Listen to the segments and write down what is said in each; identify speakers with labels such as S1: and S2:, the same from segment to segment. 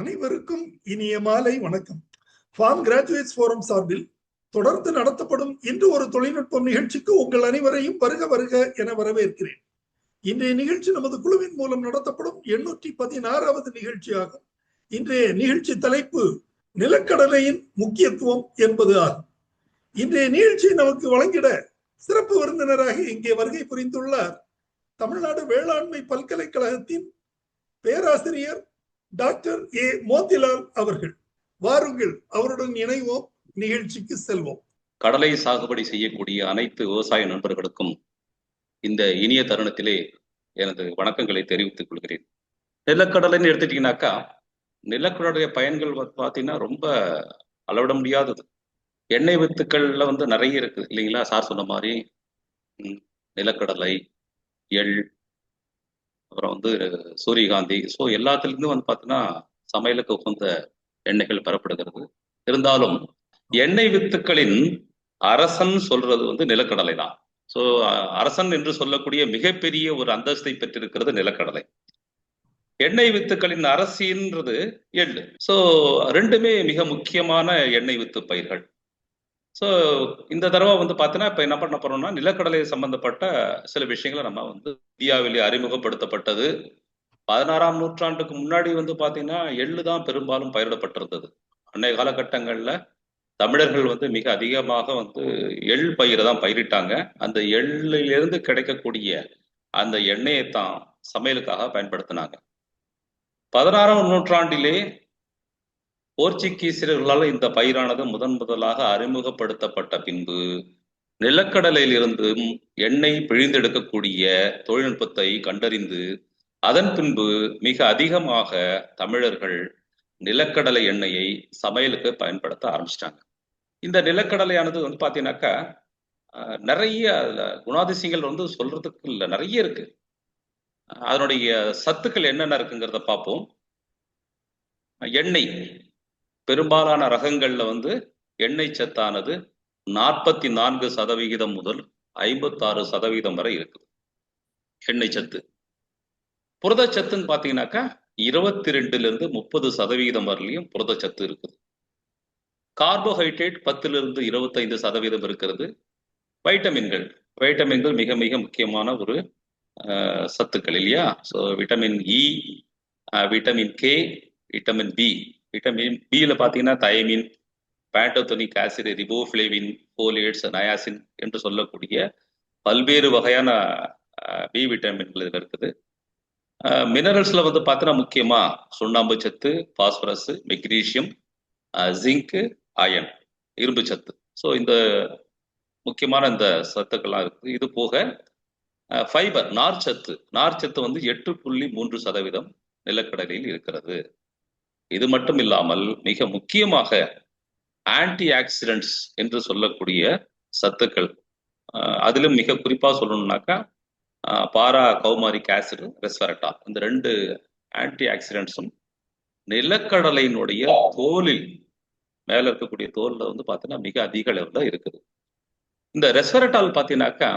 S1: அனைவருக்கும் இனிய மாலை வணக்கம். ஃபார்ம் கிராஜுவேட்ஸ் ஃபோரம் சார்பில் தொடர்ந்து நடத்தப்படும் இன்று ஒரு தொழில்நுட்பம் நிகழ்ச்சிக்கு உங்கள் அனைவரையும் வருக வருக என வரவேற்கிறேன். இன்றைய நிகழ்ச்சி நமது குழுவின் மூலம் நடத்தப்படும் எண்ணூற்றி பதினாறாவது நிகழ்ச்சியாகும். இன்றைய நிகழ்ச்சி தலைப்பு நிலக்கடலையின் முக்கியத்துவம் என்பது ஆகும். இன்றைய நிகழ்ச்சி நமக்கு வழங்கிட சிறப்பு விருந்தினராக இங்கே வருகை புரிந்துள்ளார் தமிழ்நாடு வேளாண்மை பல்கலைக்கழகத்தின் பேராசிரியர் டாக்டர் ஏ மோதிலால் அவர்கள் வாருங்கள் அவருடன் இணைவோம் நிகழ்ச்சிக்கு செல்வோம்.
S2: கடலை சாகுபடி செய்யக்கூடிய அனைத்து விவசாய நண்பர்களுக்கும் இந்த இனிய தருணத்திலே எனது வணக்கங்களை தெரிவித்துக் கொள்கிறேன். நிலக்கடலைன்னு எடுத்துட்டீங்கன்னாக்கா நிலக்கடலுடைய பயன்கள் பார்த்தீங்கன்னா ரொம்ப அளவிட முடியாதது. எண்ணெய் வித்துக்கள்ல வந்து நிறைய இருக்கு இல்லைங்களா? சார் சொன்ன மாதிரி நிலக்கடலை எள் அப்புறம் வந்து சூரியகாந்தி. ஸோ எல்லாத்துலேருந்து வந்து பார்த்தீங்கன்னா சமையலுக்கு உகந்த எண்ணெய்கள் பெறப்படுகிறது. இருந்தாலும் எண்ணெய் வித்துக்களின் அரசன் சொல்றது வந்து நிலக்கடலை தான். ஸோ அரசன் என்று சொல்லக்கூடிய மிகப்பெரிய ஒரு அந்தஸ்தை பெற்றிருக்கிறது நிலக்கடலை. எண்ணெய் வித்துக்களின் அரசின்றது எள்ளு. ஸோ ரெண்டுமே மிக முக்கியமான எண்ணெய் வித்து பயிர்கள். ஸோ இந்த தடவை வந்து பார்த்தீங்கன்னா இப்போ என்ன பண்ண போறோம்னா நிலக்கடலை சம்பந்தப்பட்ட சில விஷயங்களை நம்ம வந்து இந்தியாவிலே அறிமுகப்படுத்தப்பட்டது. பதினாறாம் நூற்றாண்டுக்கு முன்னாடி வந்து பார்த்தீங்கன்னா எள்ளு தான் பெரும்பாலும் பயிரிடப்பட்டிருந்தது. அன்னைய காலகட்டங்களில் தமிழர்கள் வந்து மிக அதிகமாக வந்து எள் பயிரை தான் பயிரிட்டாங்க. அந்த எள்ளிலிருந்து கிடைக்கக்கூடிய அந்த எண்ணெயை தான் சமையலுக்காக பயன்படுத்தினாங்க. பதினாறாம் நூற்றாண்டிலே போர்ச்சுகீசியர்களால் இந்த பயிரானது முதன் முதலாக அறிமுகப்படுத்தப்பட்ட பின்பு நிலக்கடலையில் இருந்தும் எண்ணெய் பிழிந்தெடுக்கக்கூடிய தொழில்நுட்பத்தை கண்டறிந்து அதன் பின்பு மிக அதிகமாக தமிழர்கள் நிலக்கடலை எண்ணெயை சமையலுக்கு பயன்படுத்த ஆரம்பிச்சிட்டாங்க. இந்த நிலக்கடலையானது வந்து பார்த்தீங்கன்னாக்கா நிறைய குணாதிசயங்கள் வந்து சொல்றதுக்கு இல்லை நிறைய இருக்கு. அதனுடைய சத்துக்கள் என்னென்ன இருக்குங்கிறத பார்ப்போம். எண்ணெய். பெரும்பாலான ரகங்கள்ல வந்து எண்ணெய் சத்தானது நாற்பத்தி நான்கு சதவிகிதம் முதல் ஐம்பத்தாறு சதவீதம் வரை இருக்குது. எண்ணெய் சத்து. புரதச்சத்துன்னு பார்த்தீங்கன்னாக்கா இருபத்தி ரெண்டுல இருந்து முப்பது சதவிகிதம் வரலையும் புரதச்சத்து இருக்குது. கார்போஹைட்ரேட் பத்துல இருந்து இருபத்தைந்து சதவீதம் இருக்கிறது. வைட்டமின்கள். வைட்டமின்கள் மிக மிக முக்கியமான ஒரு சத்துக்கள் இல்லையா? So vitamin E vitamin K vitamin B vitamin பியில் பார்த்தீங்கன்னா thiamine pantothenic acid riboflavin folates niacin என்று சொல்லக்கூடிய பல்வேறு வகையான பி விட்டமின்கள் இதில் இருக்குது. மினரல்ஸில் வந்து பார்த்தீங்கன்னா முக்கியமாக சுண்ணாம்பு சத்து பாஸ்பரஸ் மெக்னீசியம் ஜிங்க்கு அயன் இரும்பு சத்து. ஸோ இந்த முக்கியமான இந்த சத்துக்கள்லாம் இருக்குது. இது போக ஃபைபர் நார்ச்சத்து நார்ச்சத்து வந்து எட்டு புள்ளி மூன்று சதவீதம் நிலக்கடலையில் இருக்கிறது. இது மட்டும் இல்லாமல் மிக முக்கியமாக ஆன்டி ஆக்சிடென்ட்ஸ் என்று சொல்லக்கூடிய சத்துக்கள். அதிலும் மிக குறிப்பாக சொல்லணும்னாக்கா பாரா கௌமாரிக் ஆசிட் ரெஸ்வரட்டா இந்த ரெண்டு ஆன்டி ஆக்சிடென்ட்ஸும் நிலக்கடலையினுடைய தோலில் மேல இருக்கக்கூடிய தோல்ல வந்து பார்த்தீங்கன்னா மிக அதிக அளவில் இருக்குது. இந்த ரெஸ்வரட்டால் பார்த்தீங்கன்னாக்கா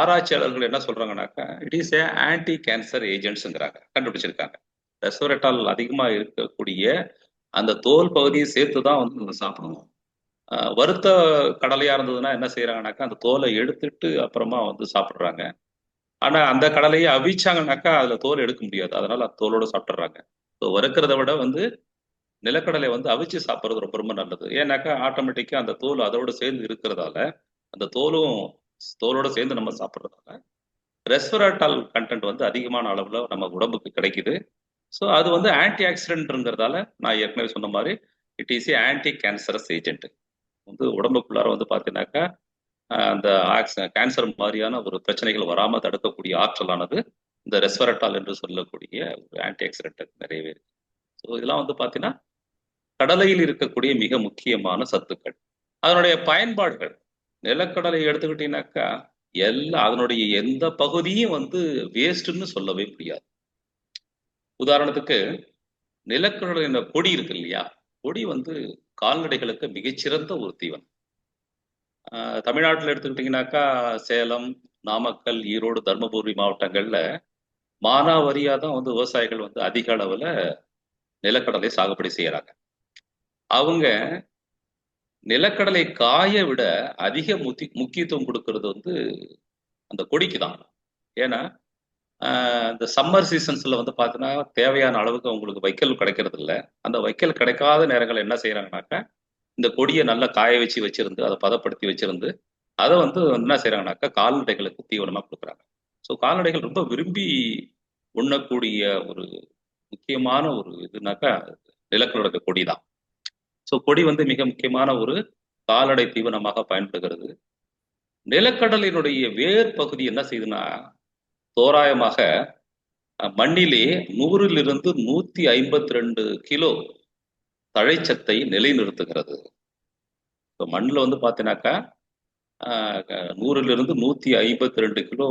S2: ஆராய்ச்சியாளர்கள் என்ன சொல்றாங்கன்னாக்கா it is a anti cancer ஏஜென்ட்ஸுங்கிறாங்க கண்டுபிடிச்சிருக்காங்க. ரெஸ்வரட்டால் அதிகமாக இருக்கக்கூடிய அந்த தோல் பகுதியை சேர்த்து தான் வந்து நம்ம சாப்பிடணும். வறுத்த கடலையாக இருந்ததுன்னா என்ன செய்யறாங்கனாக்கா அந்த தோலை எடுத்துட்டு அப்புறமா வந்து சாப்பிட்றாங்க. ஆனா அந்த கடலையை அவிச்சாங்கனாக்கா அதுல தோல் எடுக்க முடியாது. அதனால அந்த தோலோட சாப்பிட்றாங்க ஸோ வறுக்கிறத விட வந்து நிலக்கடலை வந்து அவிச்சு சாப்பிட்றது ரொம்ப ரொம்ப நல்லது. ஏன்னாக்கா ஆட்டோமேட்டிக்கா அந்த தோல் அதோட சேர்ந்து இருக்கிறதால அந்த தோலும் தோலோட சேர்ந்து நம்ம சாப்பிட்றதால ரெஸ்வராட்டால் கண்டென்ட் வந்து அதிகமான அளவுல நம்ம உடம்புக்கு கிடைக்குது. ஸோ அது வந்து ஆன்டி ஆக்சிடென்ட்ங்கிறதால நான் ஏற்கனவே சொன்ன மாதிரி it is a anti cancerous agent வந்து உடம்புக்குள்ளார வந்து பார்த்தீங்கன்னாக்கா அந்த அந்த கேன்சர் மாதிரியான ஒரு பிரச்சனைகள் வராமல் தடுக்கக்கூடிய ஆற்றலானது இந்த ரெஸ்வரட்டால் என்று சொல்லக்கூடிய ஒரு ஆன்டி ஆக்சிடென்ட் நிறையவே இருக்கு. ஸோ இதெல்லாம் வந்து பார்த்தீங்கன்னா கடலையில் இருக்கக்கூடிய மிக முக்கியமான சத்துக்கள். அதனுடைய பயன்பாடுகள். நிலக்கடலை எடுத்துக்கிட்டீங்கன்னாக்கா எல்லா அதனுடைய எந்த பகுதியும் வந்து வேஸ்ட்டுன்னு சொல்லவே முடியாது. உதாரணத்துக்கு நிலக்கடலை பொடி இருக்கு இல்லையா பொடி வந்து கால்நடைகளுக்கு மிகச்சிறந்த ஒரு தீவனம். ஆஹ் தமிழ்நாட்டில் எடுத்துக்கிட்டிங்கனாக்கா சேலம் நாமக்கல் ஈரோடு தருமபுரி மாவட்டங்கள்ல மானாவாரியா தான் வந்து விவசாயிகள் வந்து அதிக அளவுல நிலக்கடலை சாகுபடி செய்யறாங்க. அவங்க நிலக்கடலை காய விட அதிக முத்தி முக்கியத்துவம் கொடுக்கறது வந்து அந்த கொடிக்கு தான் ஏன்னா இந்த சம்மர் சீசன்ஸ்ல வந்து பார்த்தீங்கன்னா தேவையான அளவுக்கு அவங்களுக்கு வைக்கல் கிடைக்கிறது இல்லை அந்த வைக்கல் கிடைக்காத நேரங்கள் என்ன செய்கிறாங்கனாக்கா இந்த கொடியை நல்லா காய வச்சு வச்சிருந்து அதை பதப்படுத்தி வச்சிருந்து அதை வந்து என்ன செய்யறாங்கனாக்கா கால்நடைகளுக்கு தீவனமாக கொடுக்குறாங்க. ஸோ கால்நடைகள் ரொம்ப விரும்பி உண்ணக்கூடிய ஒரு முக்கியமான ஒரு இதுனாக்கா நிலக்கடலை கொடி தான். ஸோ கொடி வந்து மிக முக்கியமான ஒரு கால்நடை தீவனமாக பயன்படுகிறது. நிலக்கடலினுடைய வேர் பகுதி என்ன செய்யுதுன்னா தோராயமாக மண்ணிலே நூறிலிருந்து நூத்தி ஐம்பத்தி ரெண்டு கிலோ தழைச்சத்தை நிலைநிறுத்துகிறது. இப்போ மண்ணில் வந்து பார்த்தீங்கன்னாக்கா நூறிலிருந்து நூத்தி ஐம்பத்தி ரெண்டு கிலோ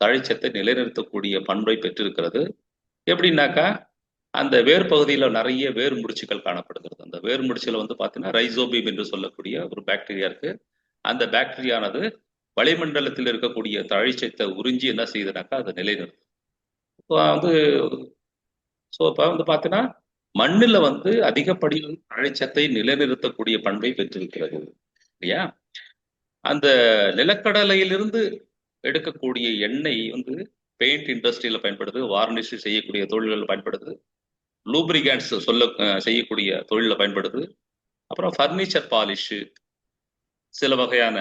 S2: தழைச்சத்தை நிலைநிறுத்தக்கூடிய பண்பை பெற்றிருக்கிறது. எப்படின்னாக்கா அந்த வேர் பகுதியில் நிறைய வேர் முடிச்சுகள் காணப்படுகிறது. அந்த வேர் முடிச்சில் வந்து பார்த்தீங்கன்னா ரைசோபியம் என்று சொல்லக்கூடிய ஒரு பாக்டீரியா இருக்கு. அந்த பாக்டீரியானது வளிமண்டலத்தில் இருக்கக்கூடிய தழைச்சத்தை உறிஞ்சி என்ன செய்யுதுனாக்கா அதை நிலைநிறுத்தும். இப்போ வந்து ஸோ இப்போ வந்து பார்த்தீங்கன்னா மண்ணில் வந்து அதிகப்படியான தழைச்சத்தை நிலைநிறுத்தக்கூடிய பண்பை பெற்றிருக்கிறது இல்லையா? அந்த நிலக்கடலையிலிருந்து எடுக்கக்கூடிய எண்ணெய் வந்து பெயிண்ட் இண்டஸ்ட்ரியில பயன்படுது வார்னிஷ் செய்யக்கூடிய தொழில்கள் பயன்படுது லூப்ரிகன்ஸ் சொல்ல செய்யக்கூடிய தொழிலில் பயன்படுது அப்புறம் ஃபர்னிச்சர் பாலிஷ் சில வகையான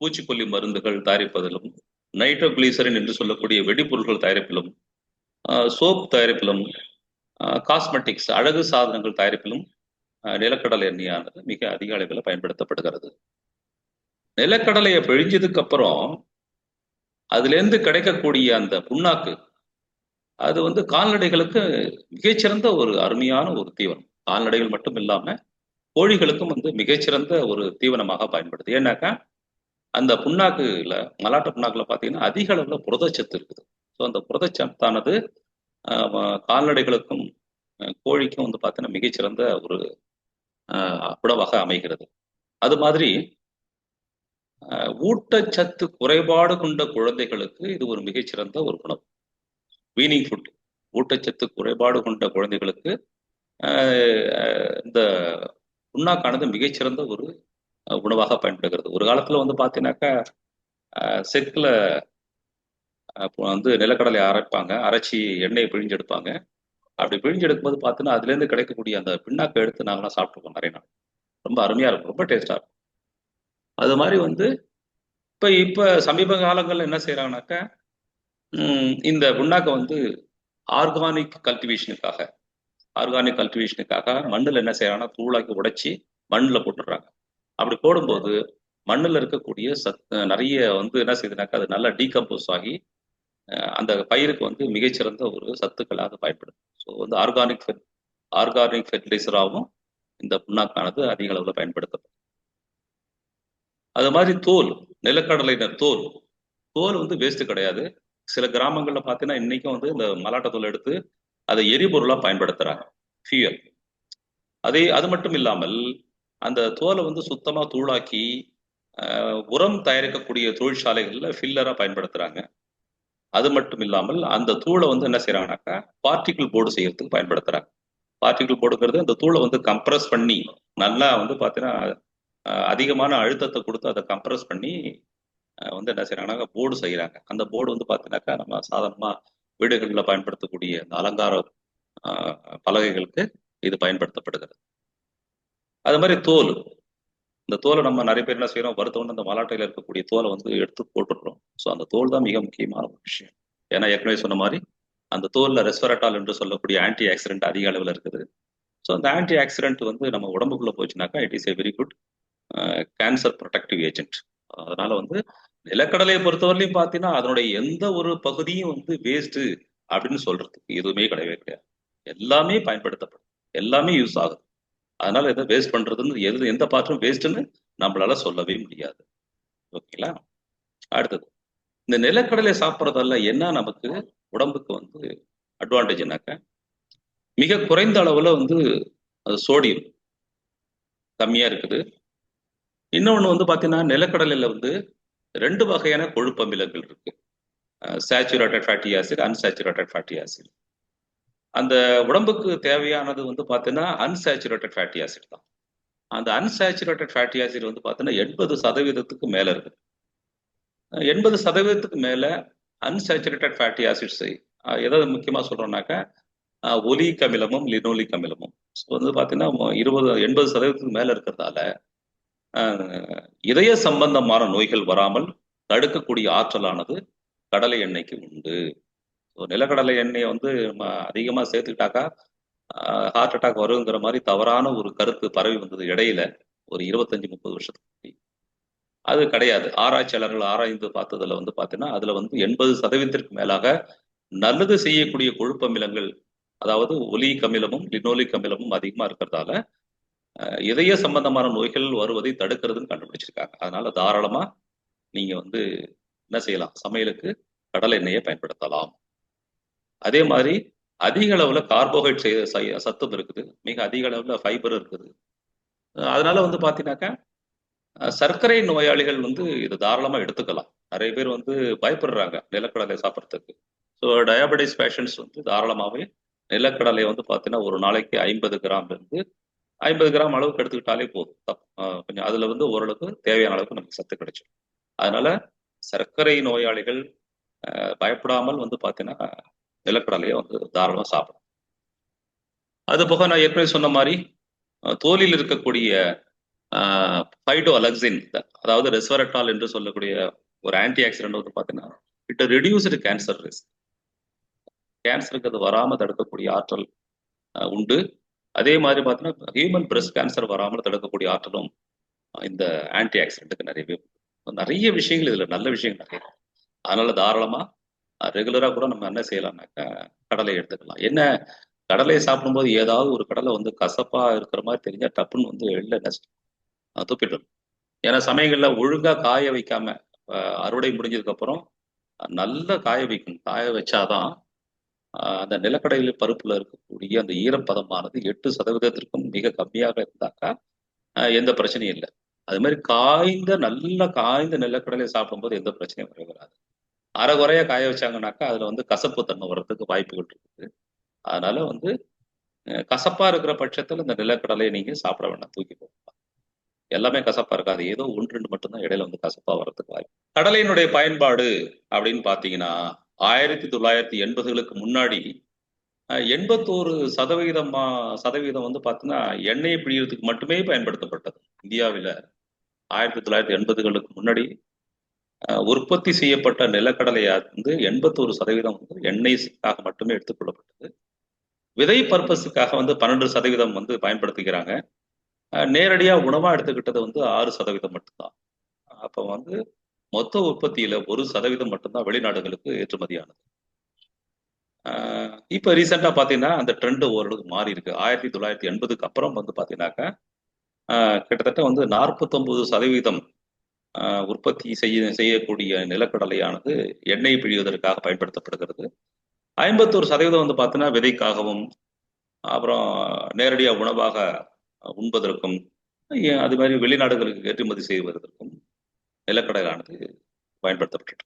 S2: பூச்சிக்கொல்லி மருந்துகள் தயாரிப்பதிலும் நைட்ரோகிளிசரின் என்று சொல்லக்கூடிய வெடிப்பொருட்கள் தயாரிப்பிலும் சோப் தயாரிப்பிலும் காஸ்மெட்டிக்ஸ் அழகு சாதனங்கள் தயாரிப்பிலும் நிலக்கடலை எண்ணெயானது மிக அதிக அளவில் பயன்படுத்தப்படுகிறது. நிலக்கடலையை பிழிஞ்சதுக்கு அப்புறம் அதுலேருந்து கிடைக்கக்கூடிய அந்த புண்ணாக்கு அது வந்து கால்நடைகளுக்கு மிகச்சிறந்த ஒரு அருமையான ஒரு தீவனம். கால்நடைகள் மட்டும் இல்லாம கோழிகளுக்கும் வந்து மிகச்சிறந்த ஒரு தீவனமாக பயன்படுது. ஏன்னாக்கா அந்த புண்ணாக்குல மலாட்ட புண்ணாக்குல பார்த்தீங்கன்னா அதிக அளவுல புரதச்சத்து இருக்குது. ஸோ அந்த புரதச்சத்தானது ஆஹ், கால்நடைகளுக்கும் கோழிக்கும் வந்து பார்த்தீங்கன்னா மிகச்சிறந்த ஒரு ஆஹ், உணவாக அமைகிறது. அது மாதிரி ஆஹ், ஊட்டச்சத்து குறைபாடு கொண்ட குழந்தைகளுக்கு இது ஒரு மிகச்சிறந்த ஒரு உணவு வீனிங் ஃபுட் ஊட்டச்சத்து குறைபாடு கொண்ட குழந்தைகளுக்கு ஆஹ், இந்த புண்ணாக்கானது மிகச்சிறந்த ஒரு உணவாக பயன்படுகிறது. ஒரு காலத்துல வந்து பார்த்தீங்கன்னாக்கா செக்கில் வந்து நிலக்கடலை அரைப்பாங்க. அரைச்சி எண்ணெயை பிழிஞ்செடுப்பாங்க. அப்படி பிழிஞ்செடுக்கும்போது பார்த்தீங்கன்னா அதுலேருந்து கிடைக்கக்கூடிய அந்த பிண்ணாக்கை எடுத்து நாங்களாம் சாப்பிட்ருக்கோம் நிறைய நாள். ரொம்ப அருமையாக இருக்கும். ரொம்ப டேஸ்டாக இருக்கும். அது மாதிரி வந்து இப்போ இப்போ சமீப காலங்களில் என்ன செய்கிறாங்கனாக்கா இந்த புண்ணாக்கை வந்து ஆர்கானிக் கல்டிவேஷனுக்காக ஆர்கானிக் கல்டிவேஷனுக்காக மண்ணில் என்ன செய்கிறாங்கன்னா தூளாக்கி உடைச்சி மண்ணில் போட்டுடுறாங்க. அப்படி போடும்போது மண்ணில் இருக்கக்கூடிய சத் நிறைய வந்து என்ன செய்யுதுனாக்கா அது நல்லா டீகம்போஸ் ஆகி அந்த பயிருக்கு வந்து மிகச்சிறந்த ஒரு சத்துக்களாக பயன்படுது. ஸோ வந்து ஆர்கானிக் ஃபெட் ஆர்கானிக் ஃபெர்டிலைசராகவும் இந்த புண்ணாக்கானது அதிக அளவில் பயன்படுத்தப்படும். அது மாதிரி தோல் நிலக்கடலையினர் தோல் தோல் வந்து வேஸ்ட் கிடையாது. சில கிராமங்களில் பார்த்தீங்கன்னா இன்னைக்கும் வந்து இந்த மலாட்ட தோல் எடுத்து அதை எரிபொருளாக பயன்படுத்துகிறாங்க ஃபியூயல் அதே அது மட்டும் இல்லாமல் அந்த தோலை வந்து சுத்தமா தூளாக்கி உரம் தயாரிக்கக்கூடிய தொழிற்சாலைகள்ல ஃபில்லரா பயன்படுத்துறாங்க. அது மட்டும் இல்லாமல் அந்த தூளை வந்து என்ன செய்யறாங்கனாக்கா பார்ட்டிகிள் போர்டு செய்யறதுக்கு பயன்படுத்துறாங்க. பார்ட்டிகிள் போர்டுங்கிறது அந்த தூளை வந்து கம்ப்ரஸ் பண்ணி நல்லா வந்து பார்த்தீங்கன்னா அதிகமான அழுத்தத்தை கொடுத்து அதை கம்ப்ரஸ் பண்ணி வந்து என்ன செய்யறாங்கன்னாக்கா போர்டு செய்கிறாங்க அந்த போர்டு வந்து பார்த்தீங்கன்னாக்கா நம்ம சாதாரணமாக வீடுகளில் பயன்படுத்தக்கூடிய அந்த அலங்கார பலகைகளுக்கு இது பயன்படுத்தப்படுகிறது. அது மாதிரி தோல். இந்த தோலை நம்ம நிறைய பேர் என்ன செய்யறோம் வறுத்தவொன்னு அந்த மலாட்டையில இருக்கக்கூடிய தோலை வந்து எடுத்து போட்டுடுறோம். ஸோ அந்த தோல் தான் மிக முக்கியமான ஒரு விஷயம். ஏன்னா ஏற்கனவே சொன்ன மாதிரி அந்த தோல்ல ரெஸ்வரட்டால் என்று சொல்லக்கூடிய ஆன்டி ஆக்சிடென்ட் அதிக அளவில் இருக்குது. ஸோ அந்த ஆன்டி ஆக்சிடென்ட் வந்து நம்ம உடம்புக்குள்ள போச்சுனாக்கா it is a very good cancer protective agent அதனால வந்து நிலக்கடலையை பொறுத்தவரையிலையும் பார்த்தீங்கன்னா அதனுடைய எந்த ஒரு பகுதியும் வந்து வேஸ்ட்டு அப்படின்னு சொல்றதுக்கு எதுவுமே கிடையவே கிடையாது. எல்லாமே பயன்படுத்தப்படும். எல்லாமே யூஸ் ஆகுது. அதனால எதை வேஸ்ட் பண்றதுன்னு எது எந்த பாத்திரம் வேஸ்ட்னு நம்மளால சொல்லவே முடியாது. ஓகேங்களா அடுத்தது இந்த நிலக்கடலை சாப்பிட்றதால என்ன நமக்கு? உடம்புக்கு வந்து அட்வான்டேஜ்னாக்க மிக குறைந்த அளவுல வந்து அது சோடியம் கம்மியா இருக்குது. இன்னொன்று வந்து பார்த்தீங்கன்னா நிலக்கடலையில வந்து ரெண்டு வகையான கொழுப்பமிலங்கள் இருக்கு. Saturated fatty acid unsaturated fatty acid அந்த உடம்புக்கு தேவையானது வந்து பார்த்தீங்கன்னா அன்சாச்சுரேட்டட் ஃபேட்டி ஆசிட் தான். அந்த அன்சேச்சுரேட்டட் ஃபேட்டி ஆசிட் வந்து பார்த்தீங்கன்னா எண்பது சதவீதத்துக்கு மேலே இருக்குது. எண்பது சதவீதத்துக்கு மேலே அன்சேச்சுரேட்டட் ஃபேட்டி ஆசிட்ஸ் எதாவது முக்கியமாக சொல்கிறோம்னாக்கா ஒலிக் அமிலமும் லினோலிக் அமிலமும் ஸோ வந்து பார்த்தீங்கன்னா இருபது எண்பது சதவீதத்துக்கு மேலே இருக்கிறதால இதய சம்பந்தமான நோய்கள் வராமல் தடுக்கக்கூடிய ஆற்றலானது கடலை எண்ணெய்க்கு உண்டு. ஸோ நிலக்கடலை எண்ணெயை வந்து நம்ம அதிகமாக சேர்த்துக்கிட்டாக்கா ஹார்ட் அட்டாக் வருங்கிற மாதிரி தவறான ஒரு கருத்து பரவி வந்தது இடையில ஒரு இருபத்தஞ்சு முப்பது வருஷத்துக்கு அது கிடையாது. ஆராய்ச்சியாளர்கள் ஆராய்ந்து பார்த்ததுல வந்து பார்த்தீங்கன்னா அதுல வந்து எண்பது சதவீதத்திற்கு மேலாக நல்லது செய்யக்கூடிய கொழுப்பமிலங்கள் அதாவது ஒலிக் அமிலமும் லினோலிக் அமிலமும் அதிகமா இருக்கிறதால இதய சம்பந்தமான நோய்கள் வருவதை தடுக்கிறதுன்னு கண்டுபிடிச்சிருக்காங்க. அதனால தாராளமா நீங்க வந்து என்ன செய்யலாம்? சமையலுக்கு கடலை எண்ணெயை பயன்படுத்தலாம். அதே மாதிரி அதிக அளவுல கார்போஹைட்ரேட் சத்தம் இருக்குது. மிக அதிக அளவுல ஃபைபர் இருக்குது. அதனால வந்து பாத்தீங்கன்னாக்கா சர்க்கரை நோயாளிகள் வந்து இதை தாராளமா எடுத்துக்கலாம். நிறைய பேர் வந்து பயப்படுறாங்க நிலக்கடலை சாப்பிட்றதுக்கு. ஸோ டயபெட்டிஸ் பேஷண்ட்ஸ் வந்து தாராளமாகவே நிலக்கடலை வந்து பார்த்தீங்கன்னா ஒரு நாளைக்கு ஐம்பது கிராம் இருந்து ஐம்பது கிராம் அளவுக்கு எடுத்துக்கிட்டாலே போதும். கொஞ்சம் அதுல வந்து ஓரளவுக்கு தேவையான அளவுக்கு நமக்கு சத்து கிடைச்சிடும். அதனால சர்க்கரை நோயாளிகள் பயப்படாமல் வந்து பார்த்தீங்கன்னா நிலக்கடலையை வந்து தாராளமாக சாப்பிடும் அது போக நான் ஏற்கனவே சொன்ன மாதிரி தோலில் இருக்கக்கூடிய ஃபைட்டோ அலக்சின் அதாவது ரெஸ்வரட்டால் என்று சொல்லக்கூடிய ஒரு ஆன்டி ஆக்சிடென்ட் வந்து பார்த்தீங்கன்னா இட் ரெடியூஸ்டு கேன்சர் ரிஸ்க் கேன்சருக்கு அது வராமல் தடுக்கக்கூடிய ஆற்றல் உண்டு. அதே மாதிரி பார்த்தீங்கன்னா ஹியூமன் பிரஸ்ட் கேன்சர் வராமல் தடுக்கக்கூடிய ஆற்றலும் இந்த ஆன்டி ஆக்சிடென்ட்டுக்கு நிறையவே நிறைய விஷயங்கள் இதில் நல்ல விஷயங்கள் நிறைய அதனால தாராளமாக ரெகுலராக கூட நம்ம என்ன செய்யலாம்னாக்கா கடலை எடுத்துக்கலாம். என்ன? கடலையை சாப்பிடும்போது ஏதாவது ஒரு கடலை வந்து கசப்பா இருக்கிற மாதிரி தெரிஞ்சா டப்புன்னு வந்து எள்ள நஷ்டம் துப்பிடணும் ஏன்னா சமயங்கள்ல ஒழுங்காக காய வைக்காம அறுவடை முடிஞ்சதுக்கு அப்புறம் நல்லா காய வைக்கணும். காய வச்சாதான் அந்த நிலக்கடையில் பருப்புல இருக்கக்கூடிய அந்த ஈரப்பதமானது எட்டு சதவீதத்திற்கும் மிக கம்மியாக இருந்தாக்கா எந்த பிரச்சனையும் இல்லை. அது மாதிரி காய்ந்த நல்ல காய்ந்த நிலக்கடலை சாப்பிடும்போது எந்த பிரச்சனையும் வர வராது. அரை குறைய காய வச்சாங்கனாக்கா அதுல வந்து கசப்பு தன்மை வர்றதுக்கு வாய்ப்புகள் இருக்குது. அதனால வந்து கசப்பா இருக்கிற பட்சத்துல இந்த நிலக்கடலையை நீங்க சாப்பிட வேண்டாம் தூக்கி போகலாம் எல்லாமே கசப்பா இருக்காது. ஏதோ ஒன்று ரெண்டு மட்டும்தான் இடையில வந்து கசப்பா வர்றதுக்கு வாய்ப்பு. கடலையினுடைய பயன்பாடு அப்படின்னு பாத்தீங்கன்னா ஆயிரத்தி தொள்ளாயிரத்தி எண்பதுகளுக்கு முன்னாடி எண்பத்தோரு சதவிகிதமா சதவீதம் வந்து பார்த்தீங்கன்னா எண்ணெயை பிழியறதுக்கு மட்டுமே பயன்படுத்தப்பட்டது. இந்தியாவில் ஆயிரத்தி தொள்ளாயிரத்தி எண்பதுகளுக்கு முன்னாடி உற்பத்தி செய்யப்பட்ட நிலக்கடலையா வந்து எண்பத்தோரு சதவீதம் வந்து எண்ணெய்க்காக மட்டுமே எடுத்துக்கொள்ளப்பட்டது விதை பர்பஸுக்காக வந்து பன்னெண்டு சதவீதம் வந்து பயன்படுத்திக்கிறாங்க நேரடியாக உணவாக எடுத்துக்கிட்டது வந்து ஆறு சதவீதம் மட்டும்தான். அப்போ வந்து மொத்த உற்பத்தியில ஒரு சதவீதம் மட்டும்தான் வெளிநாடுகளுக்கு ஏற்றுமதியானது. இப்போ ரீசெண்டாக பார்த்தீங்கன்னா அந்த ட்ரெண்டு ஓரளவுக்கு மாறி இருக்கு. ஆயிரத்தி தொள்ளாயிரத்தி எண்பதுக்கு அப்புறம் வந்து பார்த்தீங்கன்னாக்கா கிட்டத்தட்ட வந்து நாற்பத்தொன்பது சதவீதம் உற்பத்தி செய்ய செய்யக்கூடிய நிலக்கடலையானது எண்ணெய் பிழிவதற்காக பயன்படுத்தப்படுகிறது. ஐம்பத்தோரு சதவீதம் வந்து பார்த்தீங்கன்னா விதைக்காகவும் அப்புறம் நேரடியாக உணவாக உண்பதற்கும் அது மாதிரி வெளிநாடுகளுக்கு ஏற்றுமதி செய்வதற்கும் நிலக்கடலானது பயன்படுத்தப்பட்டு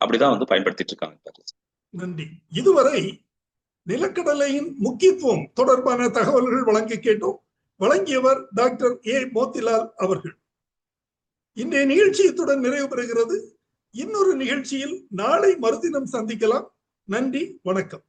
S2: அப்படிதான் வந்து பயன்படுத்திட்டு இருக்காங்க
S1: நன்றி. இதுவரை நிலக்கடலையின் முக்கியத்துவம் தொடர்பான தகவல்கள் வழங்க கேட்டோம். வழங்கியவர் டாக்டர் ஏ. மோத்திலால் அவர்கள். இன்றைய நிகழ்ச்சியத்துடன் நிறைவு பெறுகிறது. இன்னொரு நிகழ்ச்சியில் நாளை மறுதினம் சந்திக்கலாம். நன்றி வணக்கம்.